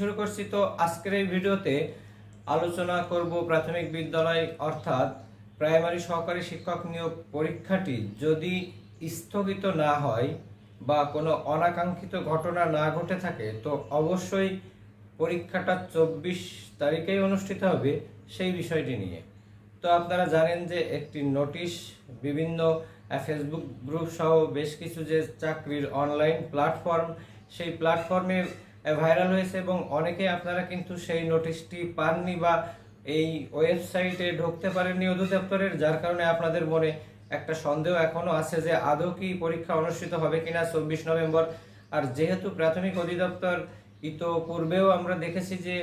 শুরু করছি। তো আজকের এই ভিডিওতে আলোচনা করব প্রাথমিক বিদ্যালয় অর্থাৎ প্রাইমারি সহকারী শিক্ষক নিয়োগ পরীক্ষাটি যদি স্থগিত না হয় বা কোনো অনাকাঙ্ক্ষিত ঘটনা না ঘটে থাকে, তো অবশ্যই পরীক্ষাটা চব্বিশ তারিখেই অনুষ্ঠিত হবে সেই বিষয়টি নিয়ে। তো আপনারা জানেন যে একটি নোটিশ, বিভিন্ন ফেসবুক গ্রুপ সহ বেশ কিছু যে চাকরির অনলাইন প্ল্যাটফর্ম সেই প্ল্যাটফর্মে ভাইরাল হয়েছে এবং অনেকে আপনারা কিন্তু সেই নোটিশটি পাননি বা এই ওয়েবসাইটে ঢুকতে পারেননি অধিদপ্তরের যার কারণে আপনাদের মনে একটা সন্দেহ এখনও আছে যে আদৌ কি পরীক্ষা অনুষ্ঠিত হবে কিনা চব্বিশ নভেম্বর। আর যেহেতু প্রাথমিক অধিদপ্তর ইতোপূর্বেও আমরা দেখেছি যে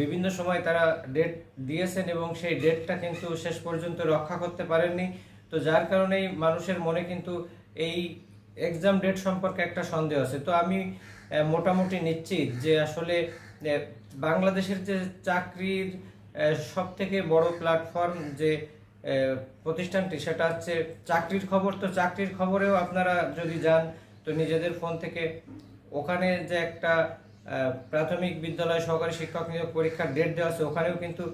বিভিন্ন সময় তারা ডেট দিয়েছেন এবং সেই ডেটটা কিন্তু শেষ পর্যন্ত রক্ষা করতে পারেননি, তো যার কারণেই মানুষের মনে কিন্তু এই এক্সাম ডেট সম্পর্কে একটা সন্দেহ আছে। তো আমি মোটামুটি নিশ্চিত যে আসলে বাংলাদেশের যে চাকরির সব থেকে বড় প্ল্যাটফর্ম যে প্রতিষ্ঠানটি, সেটা হচ্ছে চাকরির খবর। তো চাকরির খবরেও আপনারা যদি যান, তো নিজেদের ফোন থেকে ওখানে যে একটা প্রাথমিক বিদ্যালয় সহকারী শিক্ষক নিয়োগ পরীক্ষার ডেট দেওয়া আছে, ওখানেও কিন্তু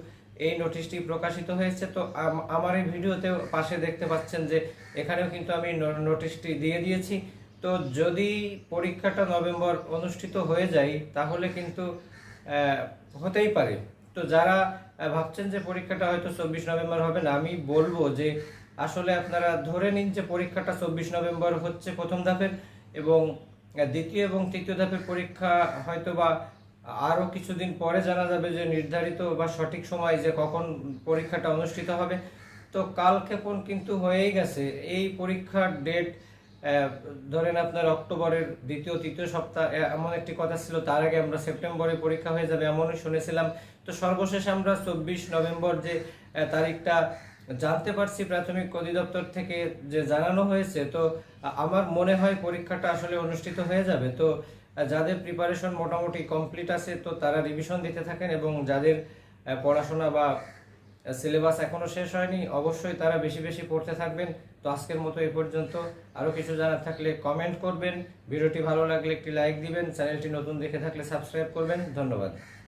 এই নোটিশটি প্রকাশিত হয়েছে। তো আম- আমার এই ভিডিওতেও পাশে দেখতে পাচ্ছেন যে, এখানেও কিন্তু আমি নোটিশটি দিয়ে দিয়েছি। তো যদি পরীক্ষাটা নভেম্বর অনুষ্ঠিত হয়ে যায়, তাহলে কিন্তু হতেই পারে। তো যারা ভাবছেন যে পরীক্ষাটা হয়তো চব্বিশ নভেম্বর হবে না, আমি বলব যে, আসলে আপনারা ধরে নিন যে পরীক্ষাটা চব্বিশ নভেম্বর হচ্ছে প্রথম ধাপের এবং দ্বিতীয় এবং তৃতীয় ধাপের পরীক্ষা হয়তো বা আরও কিছুদিন পরে জানা যাবে যে নির্ধারিত বা সঠিক সময় যে কখন পরীক্ষাটা অনুষ্ঠিত হবে। তো কালক্ষেপণ কিন্তু হয়েই গেছে। এই পরীক্ষার ডেট ধরেন আপনার অক্টোবরের দ্বিতীয়, তৃতীয় সপ্তাহ এমন একটি কথা ছিল, তার আগে আমরা সেপ্টেম্বরে পরীক্ষা হয়ে যাবে এমনই শুনেছিলাম। তো সর্বশেষ আমরা চব্বিশ নভেম্বর যে তারিখটা জানতে পারছি প্রাথমিক অধিদপ্তর থেকে যে জানানো হয়েছে, তো আমার মনে হয় পরীক্ষাটা আসলে অনুষ্ঠিত হয়ে যাবে। তো যাদের প্রিপারেশন মোটামুটি কমপ্লিট আছে, তো তারা রিভিশন দিতে থাকেন এবং যাদের পড়াশোনা বা সিলেবাস এখনও শেষ হয়নি, অবশ্যই তারা বেশি বেশি পড়তে থাকবেন। তো আজকের মতো এ পর্যন্ত। আরও কিছু জানার থাকলে কমেন্ট করবেন। ভিডিওটি ভালো লাগলে একটি লাইক দিবেন। চ্যানেলটি নতুন দেখে থাকলে সাবস্ক্রাইব করবেন। ধন্যবাদ।